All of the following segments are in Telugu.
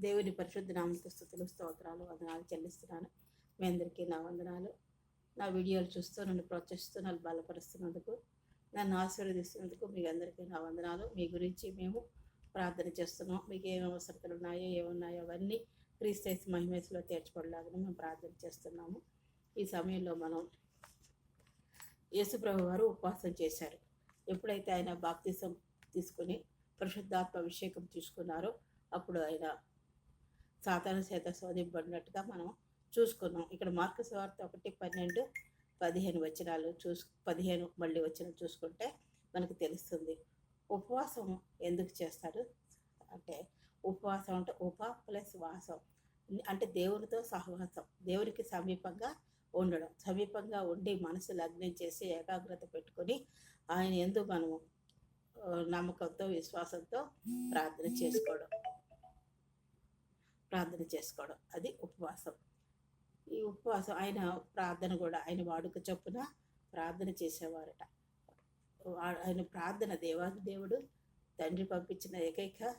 దేవుని పరిశుద్ధ నామకు స్థుతులు స్తోత్రాలు వందనాలు చెల్లిస్తున్నాను. మీ అందరికీ నా వందనాలు. నా వీడియోలు చూస్తూ నన్ను ప్రోత్సహిస్తూ నన్ను బలపరుస్తున్నందుకు నన్ను ఆశీర్వదిస్తున్నందుకు మీ అందరికీ నా వందనాలు. మీ గురించి మేము ప్రార్థన చేస్తున్నాం. మీకు ఏమి అవసరతలు ఉన్నాయో ఏమున్నాయో అవన్నీ క్రీస్తైస్ మహిమేసులో తీర్చబడలాగా మేము ప్రార్థన చేస్తున్నాము. ఈ సమయంలో మనం యేసుప్రభు వారు ఉపవాసం చేశారు. ఎప్పుడైతే ఆయన బాప్తిసం తీసుకుని పరిశుద్ధాత్మ అభిషేకం తీసుకున్నారో అప్పుడు ఆయన సాతాను చేత శోధింపబడినట్టుగా మనం చూసుకున్నాం. ఇక్కడ మార్కు వార్త ఒకటి పన్నెండు పదిహేను వచనాలు చూసు పదిహేను మళ్ళీ వచ్చిన చూసుకుంటే మనకు తెలుస్తుంది. ఉపవాసం ఎందుకు చేస్తారు? అంటే ఉపవాసం అంటే ఉప ప్లస్ వాసం. అంటే దేవునితో సహవాసం. దేవునికి సమీపంగా ఉండడం. సమీపంగా ఉండి మనసు లగ్నం చేసి ఏకాగ్రత పెట్టుకొని ఆయన ఎందు మనము నమ్మకంతో విశ్వాసంతో ప్రార్థన చేసుకోవడం. ప్రార్థన చేసుకోవడం. అది ఉపవాసం. ఈ ఉపవాసం ఆయన ప్రార్థన కూడా ఆయన వాడుక చొప్పున ప్రార్థన చేసేవారట. ఆయన ప్రార్థన దేవాది దేవుడు తండ్రి పంపించిన ఏకైక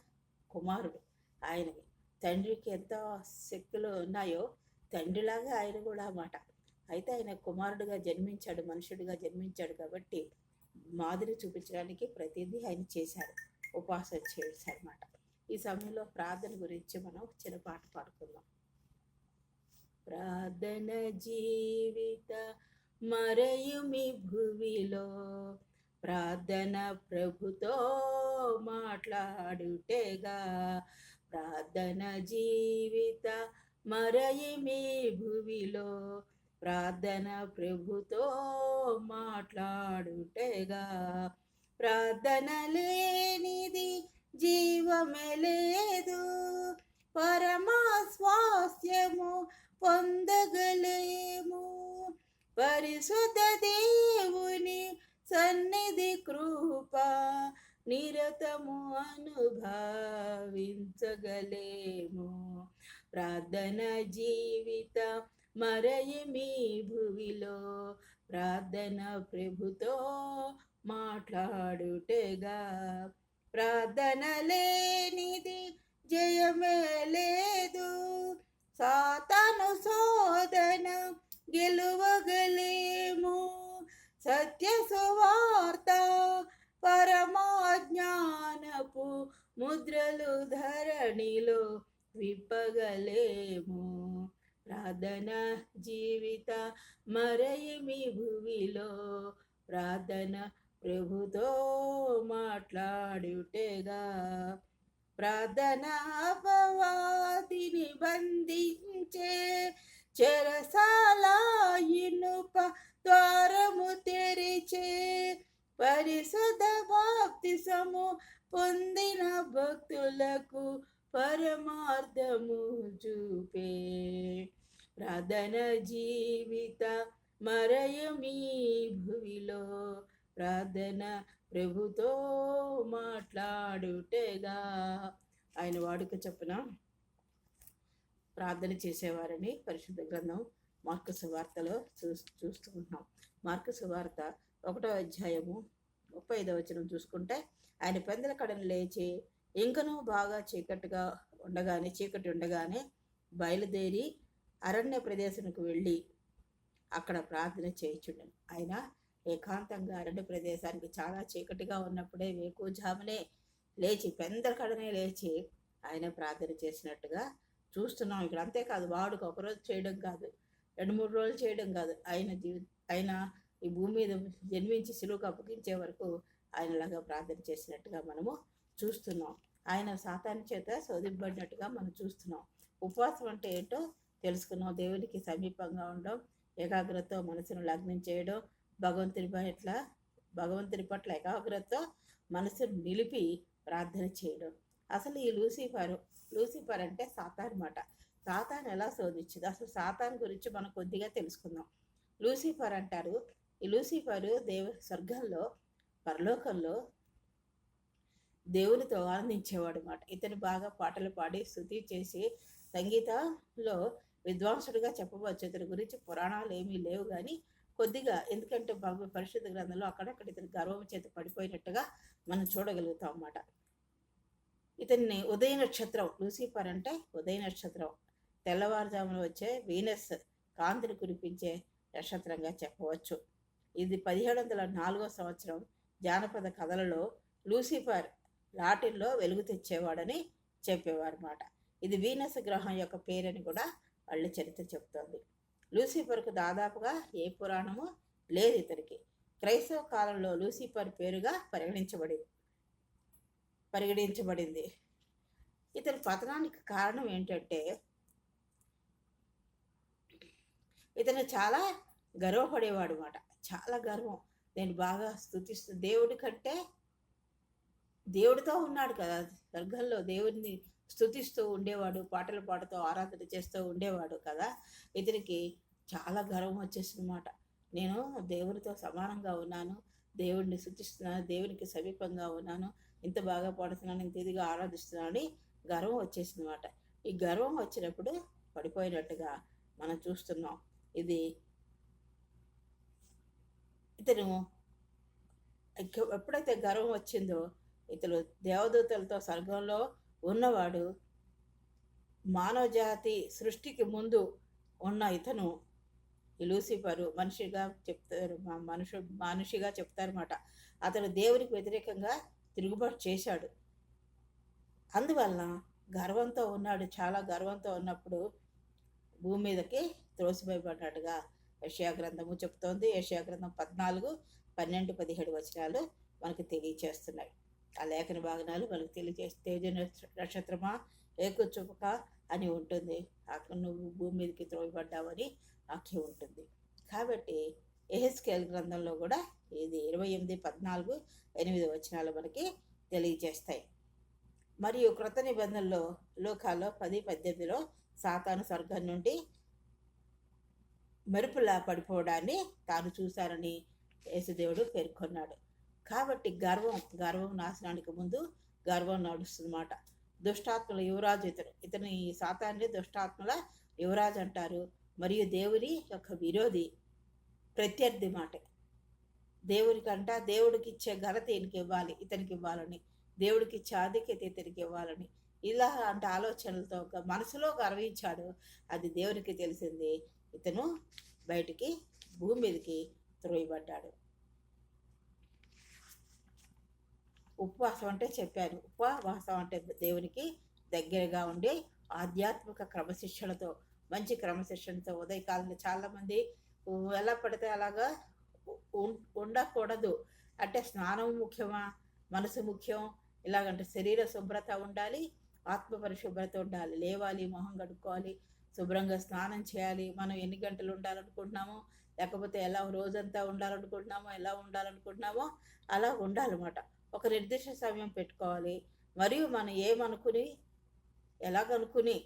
కుమారుడు ఆయనకి. తండ్రికి ఎంత శక్తులు ఉన్నాయో తండ్రిలాగా ఆయన కూడా మాట. అయితే ఆయన కుమారుడుగా జన్మించాడు మనుషుడిగా జన్మించాడు కాబట్టి మాదిరి చూపించడానికి ప్రతిదీ ఆయన చేశారు. ఉపవాసం చేశారన్నమాట. ఈ సమయంలో ప్రార్థన గురించి మనం చిన్న పాట పాడుకుందాం. ప్రార్థన జీవిత మరయుమి భువిలో ప్రార్థన ప్రభుతో మాట్లాడుటేగా. ప్రార్థన జీవిత మరయుమి భువిలో ప్రార్థన ప్రభుతో మాట్లాడుటేగా. ప్రార్థన లేనిది జీవమే లేదు పరమాస్వాస్యము పొందగలేము. పరిశుద్ధ దేవుని సన్నిధి కృప నిరతము అనుభవించగలేము. ప్రార్థన జీవిత మరయమి భువిలో ప్రార్థన ప్రభుతో మాట్లాడుటగా ప్రార్థన లేనిది జయమే లేదు సాతను శోధన గెలువగలేము. సత్య సువార్త పరమాజ్ఞానపు ముద్రలు ధరణిలో విప్పగలేము. ప్రార్థన జీవిత మరయమి భువిలో ప్రార్థన ప్రభుతో మాట్లాడుటేగా ప్రార్థనాపవాదిని బంధించే చెరసాల ఇనుప ద్వారము తెరిచే పరిశుద్ధ బాప్తిసము పొందిన భక్తులకు పరమార్థము చూపే. ప్రార్థన జీవిత మరయమీ భువిలో ప్రార్థన ప్రభుతో మాట్లాడుటేగా. ఆయన వాడుక చొప్పున ప్రార్థన చేసేవారని పరిశుద్ధ గ్రంథం మార్కు సువార్తలో చూ చూస్తూ ఉన్నాం. మార్కు సువార్త ఒకటో అధ్యాయము ముప్పై ఐదవ వచనం చూసుకుంటే ఆయన పెందల కడను లేచి ఇంకనూ బాగా చీకటిగా ఉండగానే చీకటి ఉండగానే బయలుదేరి అరణ్య ప్రదేశంకు వెళ్ళి అక్కడ ప్రార్థన చేయించుండను. ఆయన ఏకాంతంగా అరణ్య ప్రదేశానికి చాలా చీకటిగా ఉన్నప్పుడే వేకుజామునే లేచి పెందలకడనే లేచి ఆయన ప్రార్థన చేసినట్టుగా చూస్తున్నాం. ఇక్కడ అంతేకాదు వాడుకు ఒకరోజు చేయడం కాదు రెండు మూడు రోజులు చేయడం కాదు. ఆయన జీవి ఆయన ఈ భూమి మీద జన్మించి సిలువుకు అప్పగించే వరకు ఆయనలాగా ప్రార్థన చేసినట్టుగా మనము చూస్తున్నాం. ఆయన సాతాను చేత శోధింపబడినట్టుగా మనం చూస్తున్నాం. ఉపవాసం అంటే ఏంటో తెలుసుకున్నాం. దేవునికి సమీపంగా ఉండడం ఏకాగ్రతతో మనసును లగ్నం చేయడం భగవంతుని పట్ల భగవంతుని పట్ల ఏకాగ్రతతో మనసును నిలిపి ప్రార్థన చేయడం. అసలు ఈ లూసిఫర్ లూసిఫర్ అంటే సాతాన్ మాట. సాతాన్ ఎలా శోధించింది? అసలు సాతాన్ గురించి మనం కొద్దిగా తెలుసుకుందాం. లూసిఫర్ అంటారు. ఈ లూసిఫర్ దేవ స్వర్గంలో పరలోకంలో దేవునితో ఆనందించేవాడు అనమాట ఇతను బాగా పాటలు పాడి స్థుతి చేసి సంగీతంలో విద్వాంసుడిగా చెప్పవచ్చు. ఇతని గురించి పురాణాలు ఏమీ లేవు కానీ కొద్దిగా ఎందుకంటే బాబు పరిశుద్ధ గ్రంథంలో అక్కడక్కడ ఇతని గర్వం చేత పడిపోయినట్టుగా మనం చూడగలుగుతాం అన్నమాట. ఇతన్ని ఉదయ నక్షత్రం లూసిఫర్ అంటే ఉదయ నక్షత్రం తెల్లవారుజామున వచ్చే వీనస్ కాంతిని కురిపించే నక్షత్రంగా చెప్పవచ్చు. ఇది పదిహేడు వందల నాలుగో సంవత్సరం జానపద కథలలో లూసిఫర్ లాటిన్లో వెలుగు తెచ్చేవాడని చెప్పేవారు ఇది వీనస్ గ్రహం యొక్క పేరని కూడా వాళ్ళ చరిత్ర చెప్తోంది. లూసిఫర్కు దాదాపుగా ఏ పురాణము లేదు ఇతనికి. క్రైస్తవ కాలంలో లూసిఫర్ పేరుగా పరిగణించబడింది పరిగణించబడింది. ఇతని పతనానికి కారణం ఏంటంటే ఇతను చాలా గర్వపడేవాడు అనమాట చాలా గర్వం. నేను బాగా స్థుతిస్తూ దేవుడి కంటే దేవుడితో ఉన్నాడు కదా స్వర్గంలో దేవుడిని స్థుతిస్తూ ఉండేవాడు పాటలు పాడుతూ ఆరాధన చేస్తూ ఉండేవాడు కదా. ఇతనికి చాలా గర్వం వచ్చేసిందన్నమాట. నేను దేవునితో సమానంగా ఉన్నాను దేవుడిని స్థుతిస్తున్నాను దేవునికి సమీపంగా ఉన్నాను ఇంత బాగా పాడుతున్నాను ఇంత ఇదిగా ఆరాధిస్తున్నాను అని గర్వం వచ్చేసిందన్నమాట. ఈ గర్వం వచ్చినప్పుడు పడిపోయినట్టుగా మనం చూస్తున్నాం. ఇది ఇతను ఎప్పుడైతే గర్వం వచ్చిందో ఇతను దేవదూతలతో స్వర్గంలో ఉన్నవాడు మానవజాతి సృష్టికి ముందు ఉన్న ఇతను లూసిఫరు మనిషిగా చెప్తారు మనుషు మనిషిగా చెప్తారన్నమాట. అతను దేవునికి వ్యతిరేకంగా తిరుగుబాటు చేశాడు. అందువలన గర్వంతో ఉన్నాడు చాలా గర్వంతో ఉన్నప్పుడు భూమి మీదకి త్రోసిపోయబడినట్టుగా యెషయా గ్రంథము చెప్తోంది. యెషయా గ్రంథం పద్నాలుగు పన్నెండు పదిహేడు వచనాలు మనకు తెలియచేస్తున్నాయి. ఆ లేఖన భాగనాలు మనకు తెలియజేసి తేజ నక్ష- నక్షత్రమా? ఏకచుపక అని ఉంటుంది. అక్కడ నువ్వు భూమి మీదకి త్రోయబడ్డావని వాక్యం ఉంటుంది. కాబట్టి ఎహెస్కేల్ గ్రంథంలో కూడా ఇది ఇరవై ఎనిమిది పద్నాలుగు ఎనిమిది వచనాలు మనకి తెలియజేస్తాయి. మరియు కృత నిబంధనలో లోకాల్లో పది పద్దెనిమిదిలో సాతాను స్వర్గం నుండి మెరుపులా పడిపోవడాన్ని తాను చూశారని యేసుదేవుడు పేర్కొన్నాడు. కాబట్టి గర్వం గర్వం నాశనానికి ముందు గర్వం నడుస్తుందన్నమాట. దుష్టాత్మల యువరాజు ఇతను ఇతని సాతాన్ని దుష్టాత్మల యువరాజు అంటారు. మరియు దేవుని యొక్క విరోధి ప్రత్యర్థి మాట. దేవునికంట దేవుడికి ఇచ్చే ఘనత ఈయనకి ఇవ్వాలి ఇతనికి ఇవ్వాలని. దేవుడికి ఇచ్చే ఆధిక్యత ఇతనికి ఇవ్వాలని. ఇలా అంటే ఆలోచనలతో ఒక మనసులో గర్వించాడు. అది దేవునికి తెలిసింది. ఇతను బయటికి భూమి మీదకి త్రోయబడ్డాడు. ఉపవాసం అంటే చెప్పాను. ఉపవాసం అంటే దేవునికి దగ్గరగా ఉండి ఆధ్యాత్మిక క్రమశిక్షణతో మంచి క్రమశిక్షణతో ఉదయకాలంలో చాలామంది ఎలా పడితే అలాగా ఉండకూడదు. అంటే స్నానం ముఖ్యమా? మనసు ముఖ్యం? ఇలాగంటే శరీర శుభ్రత ఉండాలి ఆత్మ పరిశుభ్రత ఉండాలి. లేవాలి మొహం కడుక్కోవాలి శుభ్రంగా స్నానం చేయాలి. మనం ఎన్ని గంటలు ఉండాలనుకుంటున్నామో లేకపోతే ఎలా రోజంతా ఉండాలనుకుంటున్నామో ఎలా ఉండాలనుకుంటున్నామో అలా ఉండాలన్నమాట. ఒక నిర్దిష్ట సమయం పెట్టుకోవాలి. మరియు మనం ఏమనుకుని ఎలాగనుకుని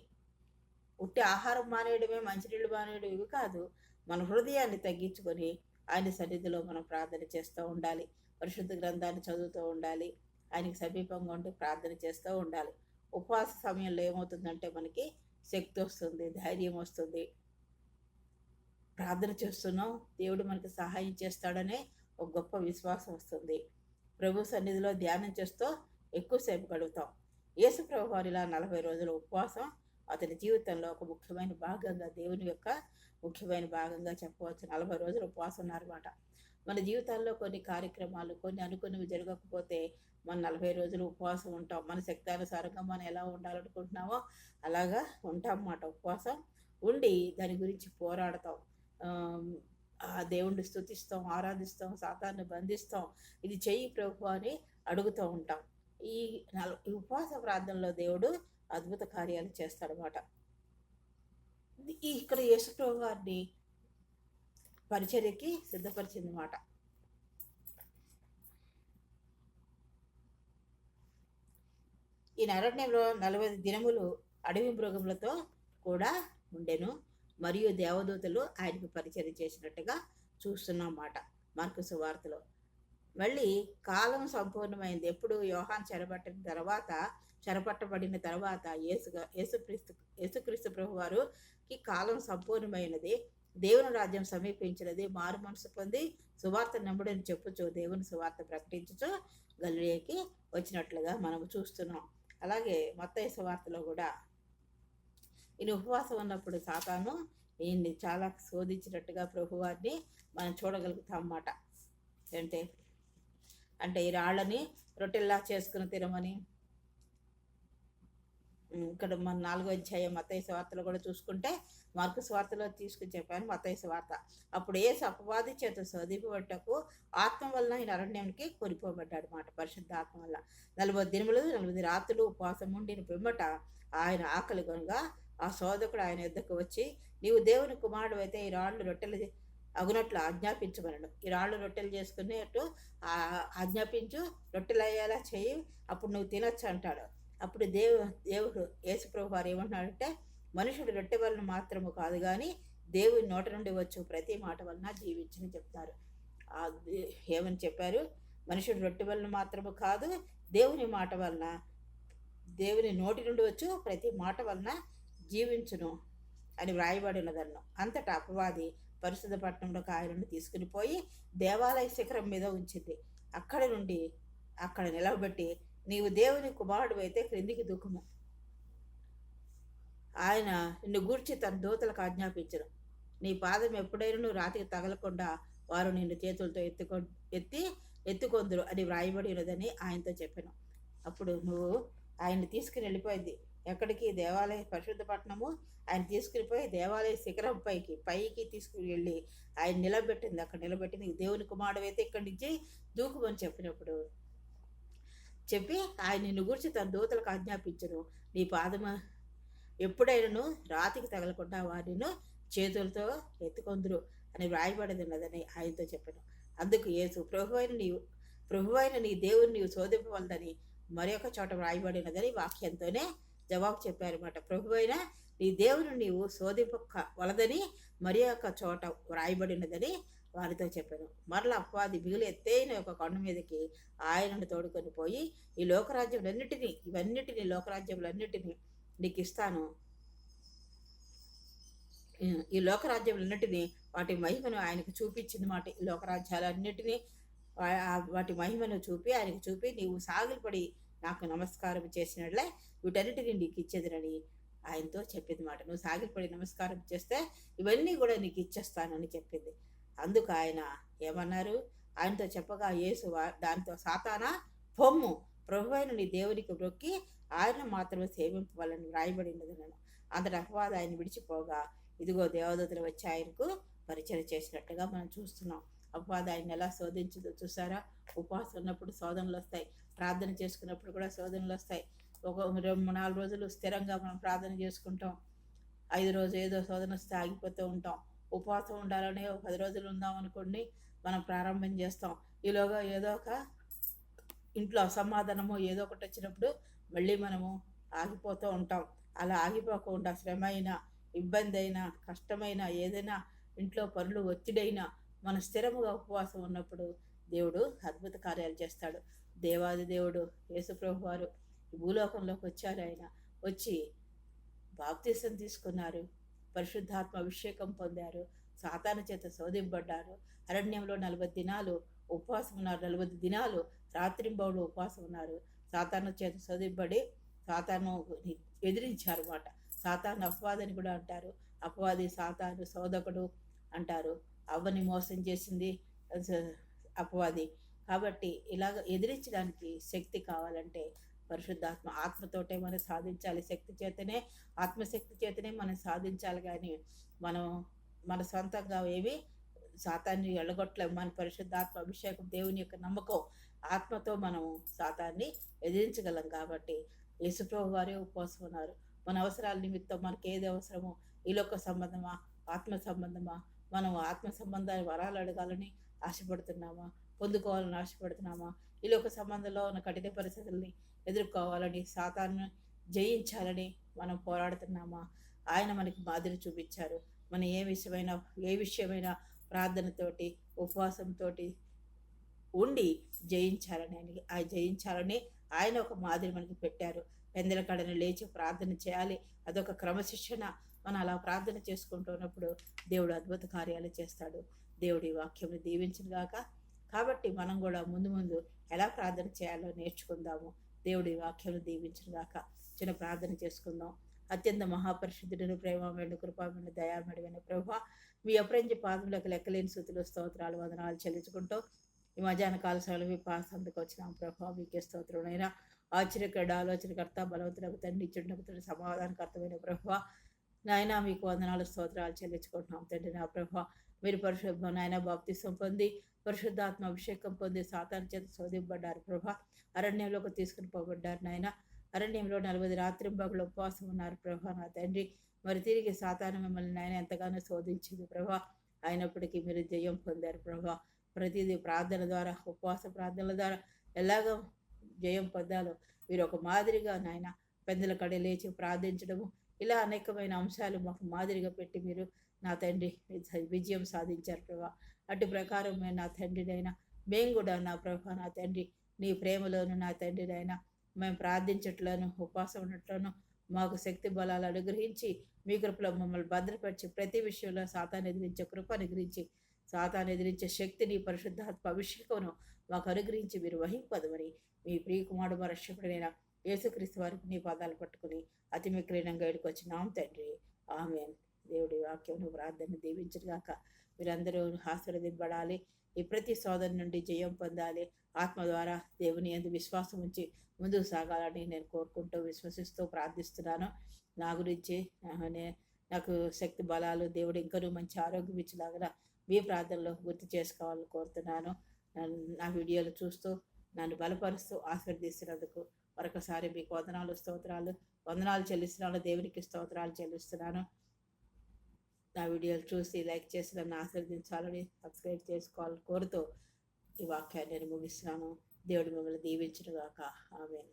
ఉట్టి ఆహారం మానేయడమే మంచినీళ్ళు మానేయడం ఇవి కాదు. మన హృదయాన్ని తగ్గించుకొని ఆయన సన్నిధిలో మనం ప్రార్థన చేస్తూ ఉండాలి. పరిశుద్ధ గ్రంథాన్ని చదువుతూ ఉండాలి. ఆయనకి సమీపంగా ఉండి ప్రార్థన చేస్తూ ఉండాలి. ఉపవాస సమయంలో ఏమవుతుందంటే మనకి శక్తి వస్తుంది ధైర్యం వస్తుంది. ప్రార్థన చేస్తున్నాం. దేవుడు మనకి సహాయం చేస్తాడనే ఒక గొప్ప విశ్వాసం వస్తుంది. ప్రభు సన్నిధిలో ధ్యానం చేస్తూ ఎక్కువసేపు గడుగుతాం. యేసుప్రభు వారిలా నలభై రోజుల ఉపవాసం అతని జీవితంలో ఒక ముఖ్యమైన భాగంగా దేవుని యొక్క ముఖ్యమైన భాగంగా చెప్పవచ్చు. నలభై రోజులు ఉపవాసం ఉన్నారన్నమాట మన జీవితాల్లో కొన్ని కార్యక్రమాలు కొన్ని అనుకున్నవి జరగకపోతే మనం నలభై రోజులు ఉపవాసం ఉంటాం. మన శక్తానుసారంగా మనం ఎలా ఉండాలనుకుంటున్నామో అలాగా ఉంటాం అన్నమాట ఉపవాసం. ఉండి దాని గురించి పోరాడతాం. ఆ దేవుణ్ణి స్తుతిస్తాం ఆరాధిస్తాం సాతాన్ని బంధిస్తాం. ఇది చెయ్యి ప్రభు అని అడుగుతూ ఉంటాం. ఈ ఈ ఉపవాస ప్రార్థనలో దేవుడు అద్భుత కార్యాలు చేస్తాడనమాట ఈ ఇక్కడ యేసుప్రభు గారిని పరిచర్యకి సిద్ధపరిచిందన్నమాట. ఈ అరణ్యంలో నలభై దినములు అడవి మృగములతో కూడా ఉండెను. మరియు దేవదూతలు ఆయనకు పరిచయం చేసినట్టుగా చూస్తున్నాం మాట మార్కు సువార్తలో మళ్ళీ కాలం సంపూర్ణమైంది. ఎప్పుడు యోహాన్ చెరబట్టిన తర్వాత చెరపట్టబడిన తర్వాత యేసుగా యేసుక్రీస్తు యేసుక్రీస్తు ప్రభు వారుకి కాలం సంపూర్ణమైనది. దేవుని రాజ్యం సమీపించినది. మారు మనసు పొంది సువార్త నమ్ముడని చెప్పుచు దేవుని సువార్త ప్రకటించుచు గలిలేకి వచ్చినట్లుగా మనం చూస్తున్నాం. అలాగే మొత్త వార్తలో కూడా ఈయన ఉపవాసం ఉన్నప్పుడు సాతాను ఈయన్ని చాలా శోధించినట్టుగా ప్రభువారిని మనం చూడగలుగుతాం అన్నమాట అంటే అంటే ఈ రాళ్ళని రొట్టెల్లా చేసుకుని తినమని. ఇక్కడ మన నాలుగో అధ్యాయం మతయ్య వార్తలు కూడా చూసుకుంటే మార్కు స్వార్థలో తీసుకుని చెప్పాను మతయ్య వార్త. అప్పుడు ఏ అపవాది చేత శోధింపబట్టకు ఆత్మ వలన ఈయన అరణ్యానికి కొనిపోబడ్డాడు మాట పరిశుద్ధ ఆత్మ వల్ల. నలభై దినములు నలభై రాత్రులు ఉపవాసం ఉండిన పిమ్మట ఆయన ఆకలి కనుక ఆ శోధకుడు ఆయన యుద్ధకు వచ్చి నీవు దేవుని కుమారుడు అయితే ఈ రాళ్ళు రొట్టెలు అగునట్లు ఆజ్ఞాపించమనడు ఈ రాళ్ళు రొట్టెలు చేసుకునేట్టు ఆజ్ఞాపించు రొట్టెలు అయ్యేలా చేయి అప్పుడు నువ్వు తినొచ్చు అంటాడు. అప్పుడు దేవు దేవుడు యేసుప్రభు వారు ఏమంటున్నాడంటే మనుషుడు రొట్టె వలన మాత్రము కాదు కానీ దేవుని నోట నుండి వచ్చు ప్రతి మాట వలన జీవించని చెప్తారు. ఏమని చెప్పారు? మనుషుడు రొట్టె వలన మాత్రము కాదు దేవుని మాట వలన దేవుని నోటి నుండి వచ్చు ప్రతి మాట వలన జీవించును అని వ్రాయబడి ఉన్నదన్ను అంతటా అపవాది పరిశుద్ధ పట్టణంలోకి ఆయనను తీసుకుని పోయి దేవాలయ శిఖరం మీద ఉంచింది. అక్కడ నుండి అక్కడ నిలవబెట్టి నీవు దేవుని కుమారుడు అయితే క్రిందికి దుఃఖము ఆయన నిన్ను గూర్చి తన దూతలకు ఆజ్ఞాపించను. నీ పాదం ఎప్పుడైనా నువ్వు రాతికి తగలకుండా వారు నిన్ను చేతులతో ఎత్తుకొ ఎత్తి ఎత్తుకొందురు అని వ్రాయబడి ఉన్నదని ఆయనతో చెప్పాను. అప్పుడు నువ్వు ఆయన్ని తీసుకుని వెళ్ళిపోయింది. ఎక్కడికి? దేవాలయ పరిశుద్ధ పట్టణము? ఆయన తీసుకునిపోయి దేవాలయ శిఖరం పైకి పైకి తీసుకుని వెళ్ళి ఆయన నిలబెట్టింది. అక్కడ నిలబెట్టింది. దేవుని కుమారుడు అయితే ఇక్కడి నుంచి దూకుమని చెప్పినప్పుడు చెప్పి ఆయన నిన్ను గురించి తన దూతలకు ఆజ్ఞాపించను. నీ పాదమ ఎప్పుడైనాను రాతికి తగలకుండా వారిను చేతులతో ఎత్తుకొందురు అని వ్రాయబడది ఉన్నదని ఆయనతో చెప్పాను. అందుకు యేసు ప్రభువైన నీవు ప్రభువైన నీ దేవుని నీవు శోధింపవలదని మరొక చోట వ్రాయబడినదని వాక్యంతోనే జవాబు చెప్పారన్నమాట. ప్రభువైన నీ దేవుని నీవు శోధింపక్క వలదని మరి యొక్క చోట వ్రాయబడినదని వారితో చెప్పాను. మరలా అపవాది మిగిలి ఎత్తైన ఒక కొండ మీదకి ఆయనను తోడుకొని పోయి ఈ లోకరాజ్యములన్నిటినీ ఇవన్నిటినీ లోకరాజ్యములన్నిటినీ నీకు ఇస్తాను. ఈ లోకరాజ్యములన్నిటినీ వాటి మహిమను ఆయనకు చూపించింది మాట. ఈ లోకరాజ్యాలన్నిటినీ వాటి మహిమను చూపి ఆయనకు చూపి నీవు సాగిలపడి నాకు నమస్కారం చేసినట్లే వీటన్నిటిని నీకు ఇచ్చేదినని ఆయనతో చెప్పింది మాట. నువ్వు సాగిలపడి నమస్కారం చేస్తే ఇవన్నీ కూడా నీకు ఇచ్చేస్తానని చెప్పింది. అందుకు ఆయన ఏమన్నారు? ఆయనతో చెప్పగా యేసు దానితో సాతానా పొమ్ము ప్రభువైన నీ దేవునికి మొక్కి ఆయన మాత్రమే సేవింపవాలని వ్రాయబడినది నన్ను అంతటి అపవాద ఆయన విడిచిపోగా ఇదిగో దేవదూతలు వచ్చి ఆయనకు పరిచయం చేసినట్టుగా మనం చూస్తున్నాం. అపవాద ఆయన ఎలా శోధించదో చూసారా? ఉపవాసం ఉన్నప్పుడు శోధనలు వస్తాయి. ప్రార్థన చేసుకున్నప్పుడు కూడా శోధనలు వస్తాయి. ఒక రెండు నాలుగు రోజులు స్థిరంగా మనం ప్రార్థన చేసుకుంటాం. ఐదు రోజు ఏదో శోధన వస్తే ఆగిపోతూ ఉంటాం. ఉపవాసం ఉండాలని ఒక పది రోజులు ఉందాం అనుకోండి మనం ప్రారంభం చేస్తాం. ఈలోగా ఏదో ఒక ఇంట్లో అసమాధానము ఏదో ఒకటి వచ్చినప్పుడు మళ్ళీ మనము ఆగిపోతూ ఉంటాం. అలా ఆగిపోకుండా శ్రమ అయినా ఇబ్బంది అయినా కష్టమైన ఏదైనా ఇంట్లో పనులు ఒత్తిడైనా మన స్థిరముగా ఉపవాసం ఉన్నప్పుడు దేవుడు అద్భుత కార్యాలు చేస్తాడు. దేవాది దేవుడు యేసుప్రభు వారు భూలోకంలోకి వచ్చారు ఆయన వచ్చి బాప్తీసం తీసుకున్నారు. పరిశుద్ధాత్మ అభిషేకం పొందారు. సాతాను చేత శోధింపడ్డారు అరణ్యంలో నలభై దినాలు ఉపవాసం ఉన్నారు. నలభై దినాలు రాత్రింబౌడు ఉపవాసం ఉన్నారు. సాతాను చేత శోధింపడి సాతాను ఎదిరించారు అన్నమాట. సాతాను అపవాదని కూడా అంటారు. అపవాది సాతాను శోధకుడు అంటారు. అవ్వని మోసం చేసింది అపవాది. కాబట్టి ఇలాగ ఎదిరించడానికి శక్తి కావాలంటే పరిశుద్ధాత్మ ఆత్మతోటే మనం సాధించాలి. శక్తి చేతనే ఆత్మశక్తి చేతనే మనం సాధించాలి కానీ మనం మన సొంతంగా ఏవి సాతాన్ని ఎళ్ళగొట్టలేము మన పరిశుద్ధాత్మ అభిషేకం దేవుని యొక్క నమ్మకం ఆత్మతో మనం సాతాన్ని ఎదిరించగలం కాబట్టి యేసుప్రభు వారే ఉపవాసం ఉన్నారు. మన అవసరాల నిమిత్తం మనకి ఏది అవసరమో ఈలోక సంబంధమా ఆత్మ సంబంధమా మనం ఆత్మ సంబంధాన్ని వరాలు అడగాలని ఆశపడుతున్నామా పొందుకోవాలని ఆశపడుతున్నామా ఈలోక సంబంధంలో ఉన్న కఠిన పరిస్థితుల్ని ఎదుర్కోవాలని సాతాను జయించాలని మనం పోరాడుతున్నామా? ఆయన మనకి మాదిరి చూపించారు. మనం ఏ విషయమైనా ఏ విషయమైనా ప్రార్థనతోటి ఉపవాసంతో ఉండి జయించాలని ఆ జయించాలని ఆయన ఒక మాదిరి మనకి పెట్టారు. పెందల కడను లేచి ప్రార్థన చేయాలి. అదొక క్రమశిక్షణ. మనం అలా ప్రార్థన చేసుకుంటున్నప్పుడు దేవుడు అద్భుత కార్యాలు చేస్తాడు. దేవుడి వాక్యం దీవించిన గాక. కాబట్టి మనం కూడా ముందు ముందు ఎలా ప్రార్థన చేయాలో నేర్చుకుందాము. దేవుడి వాక్యాలు దీవించిన గాక చిన్న ప్రార్థన చేసుకుందాం. అత్యంత మహాపరిశుద్ధుడిని ప్రేమమైన కృపామైన దయామడిమైన ప్రభు మీ అప్రంజ పాదములకు లెక్కలేని స్థుతులు స్తోత్రాలు వందనాలు చెల్లించుకుంటూ ఈ మధ్యాహ్న కాల సమయంలో మీ పాస్ అందుకు వచ్చిన. ప్రభా మీకే స్తోత్రమైనా ఆశ్చర్యకరడ ఆలోచనకర్త బలవంతులకు తండ్రి చుండకుతుడు సమాధానకర్తమైన ప్రభా నాయన మీకు వందనాలు స్తోత్రాలు చెల్లించుకుంటున్నాం. తండ్రి నా ప్రభా మీరు పరిశుభ్రం నాయన బాప్తిసం పొంది పరిశుద్ధాత్మ అభిషేకం పొంది సాతాను చేత శోధింపబడ్డారు. ప్రభా అరణ్యంలోకి తీసుకుని పోబడ్డారు నాయన. అరణ్యంలో నలభై రాత్రి బగులు ఉపవాసం ఉన్నారు ప్రభా నా తండ్రి. మరి తిరిగి సాతాను మిమ్మల్ని నాయన ఎంతగానో శోధించింది ప్రభా. అయినప్పటికీ మీరు జయం పొందారు ప్రభా. ప్రతిదీ ప్రార్థన ద్వారా ఉపవాస ప్రార్థనల ద్వారా ఎలాగ జయం పొందాలో మీరు ఒక మాదిరిగా నాయన పెద్దల కడ లేచి ప్రార్థించడము. ఇలా అనేకమైన అంశాలు మాకు మాదిరిగా పెట్టి మీరు నా తండ్రి విజయం సాధించారు ప్రభా. అటు ప్రకారం నా తండ్రినైనా మేము కూడా నా ప్రభా నా తండ్రి నీ ప్రేమలోను నా తండ్రినైనా మేము ప్రార్థించట్లను ఉపాసం ఉన్నట్లను మాకు శక్తి బలాలు అనుగ్రహించి మీ కృపలో మమ్మల్ని భద్రపరిచి ప్రతి విషయంలో సాతాన్ని ఎదిరించే కృప అనుగ్రహించి సాతాన్ని ఎదిరించే శక్తిని పరిశుద్ధాత్మ అభిషేకమును మాకు అనుగ్రహించి మీరు వహింపదమని మీ ప్రియకుమారుడు మా రక్షకుడైన యేసుక్రీస్తు వారికి నీ పాదాలు పట్టుకుని అతి మిక్రీణంగా ఇక్కడికి వచ్చినాం తండ్రి. ఆమె దేవుడి వాక్యంలో ప్రార్థన దీవించగాక మీరందరూ ఆశీర్వదింపడాలి ఈ ప్రతి సోదరు నుండి జయం పొందాలి. ఆత్మ ద్వారా దేవుని ఎందు విశ్వాసం ఉంచి ముందుకు సాగాలని నేను కోరుకుంటూ విశ్వసిస్తూ ప్రార్థిస్తున్నాను. నా గురించి నాకు శక్తి బలాలు దేవుడు ఇంకనూ మంచి ఆరోగ్యం ఇచ్చేలాగా మీ ప్రార్థనలో గుర్తు చేసుకోవాలని కోరుతున్నాను. నా వీడియోలు చూస్తూ నన్ను బలపరుస్తూ ఆశీర్వదిస్తున్నందుకు మరొకసారి మీకు వందనాలు స్తోత్రాలు వందనాలు చెల్లిస్తున్నాను. దేవునికి స్తోత్రాలు చెల్లిస్తున్నాను. నా వీడియోలు చూసి లైక్ చేసి నన్ను ఆశీర్వదించాలని సబ్స్క్రైబ్ చేసుకోవాలని కోరుతూ ఈ వాక్యాన్ని నేను ముగిస్తున్నాను. దేవుడు మిమ్మల్ని కాక ఆమెను.